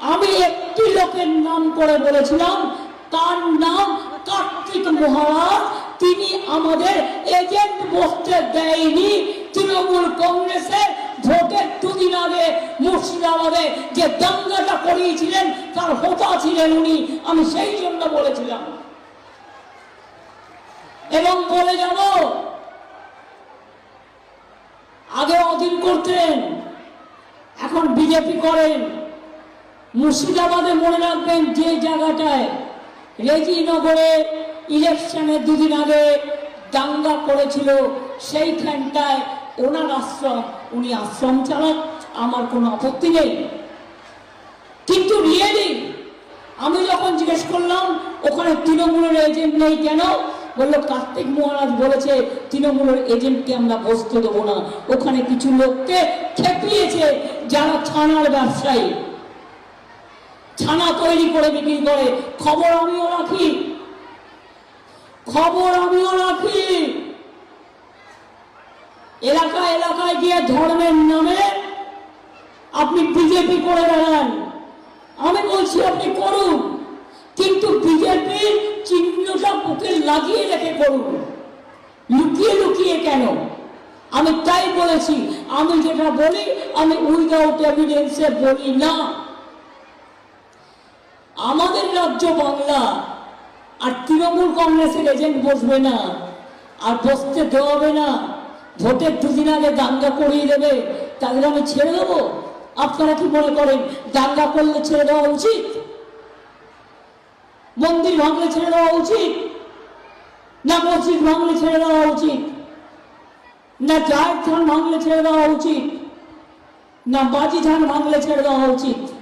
আমি একটি লোকের নাম করে বলেছিলাম, তার নাম কার্তিক মহারাজ। তিনি আমাদের এজেন্ট বসতে দেয়নি। তৃণমূল কংগ্রেসের ভোটের দুদিন আগে মুর্শিদাবাদে যে দাঙ্গাটা করিয়েছিলেন, তার হোতা ছিলেন উনি। আমি সেই জন্য বলেছিলাম। এবং বলে যাব আগে অধীন করতেন, এখন বিজেপি করেন। মুর্শিদাবাদে মনে রাখবেন যে জায়গাটায় রেজিনগরে ইলেকশনের দুদিন আগে দাঙ্গা করেছিল, সেইখানটায় ওনার আশ্রম, উনি আশ্রম চালান আমার কোনো আপত্তি নেই। কিন্তু রিয়েলি, আমি যখন জিজ্ঞেস করলাম, ওখানে তৃণমূলের এজেন্ট নেই কেন? বলল, কার্তিক মহারাজ বলেছে, তৃণমূলের এজেন্টকে আমরা বসতে দেবো না। ওখানে কিছু লোককে খেপিয়েছে যারা ছানার ব্যবসায়ী। ছানা তৈরি করে বিক্রি করে। খবর আমিও রাখি। খবর আমিও রাখি। এলাকা এলাকায় গিয়ে ধর্মের নামে আপনি বিজেপি করে বেড়ান। আমি বলছি, আপনি করুন। কিন্তু বিজেপির চিহ্নটা বুকে লাগিয়ে রেখে করুন। লুকিয়ে লুকিয়ে কেন? আমি তাই বলেছি, আমি যেটা বলি, আমি উইদাউট এভিডেন্সে বলি না। আমাদের রাজ্য বাংলা, আর তৃণমূল কংগ্রেসের এজেন্ট বসবে না, আর বসতে দেওয়া হবে না, ভোটের দুদিন আগে দাঙ্গা করিয়ে দেবে, তাদের আমি ছেড়ে দেবো? আপনারা কি মনে করেন দাঙ্গা করলে ছেড়ে দেওয়া উচিত? মন্দির ভাঙলে ছেড়ে দেওয়া উচিত? না মসজিদ ভাঙলে ছেড়ে দেওয়া উচিত? না জায়ের থান ভাঙলে ছেড়ে দেওয়া উচিত? না বাজি ধান ভাঙলে ছেড়ে দেওয়া উচিত?